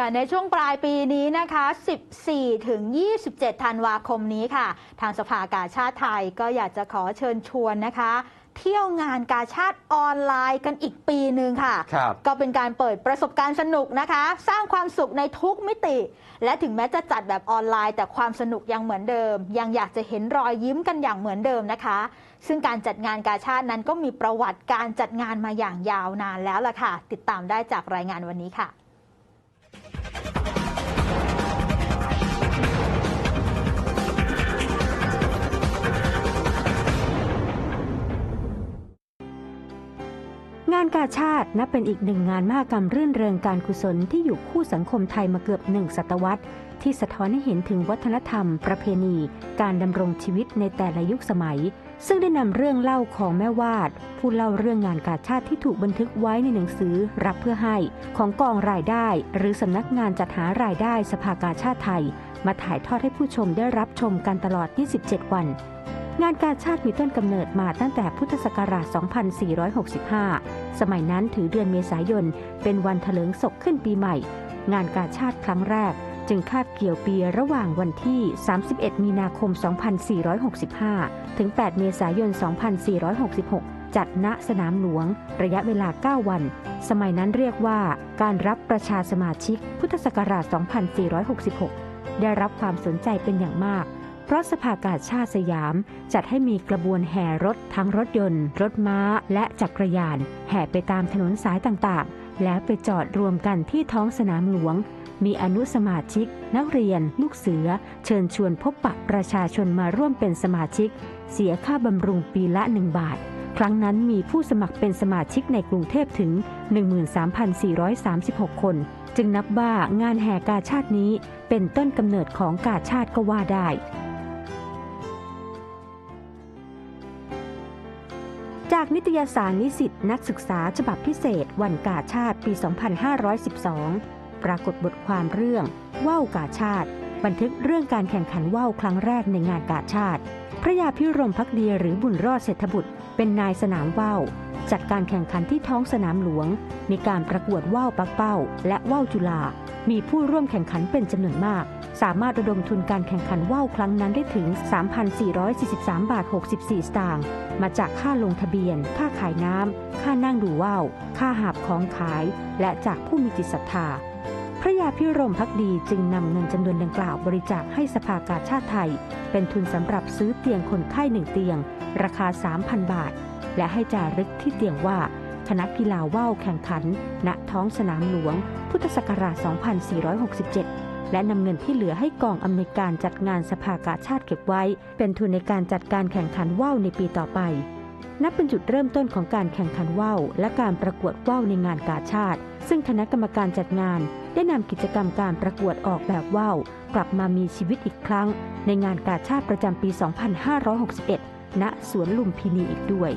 ค่ะในช่วงปลายปีนี้นะคะ 14 ถึง 27 ธันวาคมนี้ค่ะ ทางสภากาชาติไทยก็อยากจะขอเชิญชวนนะคะ เที่ยวงานกาชาติออนไลน์กันอีกปีหนึ่งค่ะ ครับก็เป็นการเปิดประสบการณ์สนุกนะคะ สร้างความสุขในทุกมิติ และถึงแม้จะจัดแบบออนไลน์ แต่ความสนุกยังเหมือนเดิม ยังอยากจะเห็นรอยยิ้มกันอย่างเหมือนเดิมนะคะ ซึ่งการจัดงานกาชาตินั้นก็มีประวัติการจัดงานมาอย่างยาวนานแล้วล่ะค่ะ ติดตามได้จากรายงานวันนี้ค่ะ งานกาชาตินับเป็นอีกหนึ่งงานมหกรรมรื่นเริงการกุศลที่อยู่คู่สังคมไทยมาเกือบหนึ่งศตวรรษ ที่สะท้อนให้เห็นถึงวัฒนธรรม ประเพณี การดำรงชีวิตในแต่ละยุคสมัย ซึ่งได้นำเรื่องเล่าของแม่วาด ผู้เล่าเรื่องงานกาชาติที่ถูกบันทึกไว้ในหนังสือรับเพื่อให้ ของกองรายได้ หรือสำนักงานจัดหารายได้สภากาชาติไทย มาถ่ายทอดให้ผู้ชมได้รับชมกันตลอด 27 วัน งานกาชาติมีต้นกำเนิดมาตั้งแต่พุทธศักราช 2465 สมัยนั้นถือเดือนเมษายน เป็นวันเถลิงศกขึ้นปีใหม่ งานกาชาติครั้งแรก จึงคาบเกี่ยวปีระหว่างวันที่ 31 มีนาคม 2465 ถึง 8 เมษายน 2466 จัดณสนามหลวง ระยะเวลา 9 วัน สมัยนั้นเรียกว่าการรับประชาสมาชิก พุทธศักราช 2466 ได้รับความสนใจเป็นอย่างมาก เพราะสภากาชาติสยามจัดให้มีกระบวนแห่รถทั้งรถยนต์ รถม้า และจักรยาน แห่ไปตามถนนสายต่างๆ แล้วไปจอดรวมกันที่ท้องสนามหลวง มีอนุสมาชิก นักเรียน ลูกเสือ เชิญชวนพบปะประชาชนมาร่วมเป็นสมาชิก เสียค่าบำรุงปีละ 1 บาท ครั้งนั้นมีผู้สมัครเป็นสมาชิกในกรุงเทพถึง 13,436 คนจึงนับว่างานแห่กาชาตินี้เป็นต้นกำเนิดของกาชาติก็ว่าได้ จากนิตยสารนิสิตนักศึกษาฉบับพิเศษวันกาชาติปี 2512 ปรากฏบทความเรื่องว่าวกาชาติ บันทึกเรื่องการแข่งขันว่าวครั้งแรกในงานกาชาติ พระยาพิรมพักดีหรือบุญรอดเศรษฐบุตร เป็นนายสนามว่าวจัดการแข่งขันที่ท้องสนามหลวง มีการประกวดว่าวปักเป้า และว่าวจุฬามีผู้ร่วมแข่งขันเป็นจำนวนมาก สามารถระดมทุนการแข่งขันว่าวครั้งนั้นได้ถึง 3,443 บาท 64 สตางค์ มาจากค่าลงทะเบียน ค่าขายน้ำ ค่านั่งดูว่าว ค่าหาบของขาย และจากผู้มีจิตศรัทธา พระยาพิรมพักดีจึงนำเงินจำนวนดังกล่าวบริจาคให้สภากาชาติไทย เป็นทุนสำหรับซื้อเตียงคนไข้หนึ่งเตียง ราคา 3,000 บาท และให้จารึกที่เตียงว่าคณะกีฬาว่าวแข่งขัน ณ ท้องสนามหลวง พุทธศักราช 2467 และนำเงินที่เหลือให้กองอำนวยการจัดงานสภากาชาติเก็บไว้ เป็นทุนในการจัดการแข่งขันว่าวในปีต่อไป นับเป็นจุดเริ่มต้นของการแข่งขันว่าวและการประกวดว่าวในงานกาชาติ ซึ่งคณะกรรมการจัดงาน ได้นำกิจกรรมการประกวดออกแบบว่าวกลับมามีชีวิตอีกครั้ง ในงานกาชาติประจำปี 2561 ณ สวนลุมพินีอีกด้วย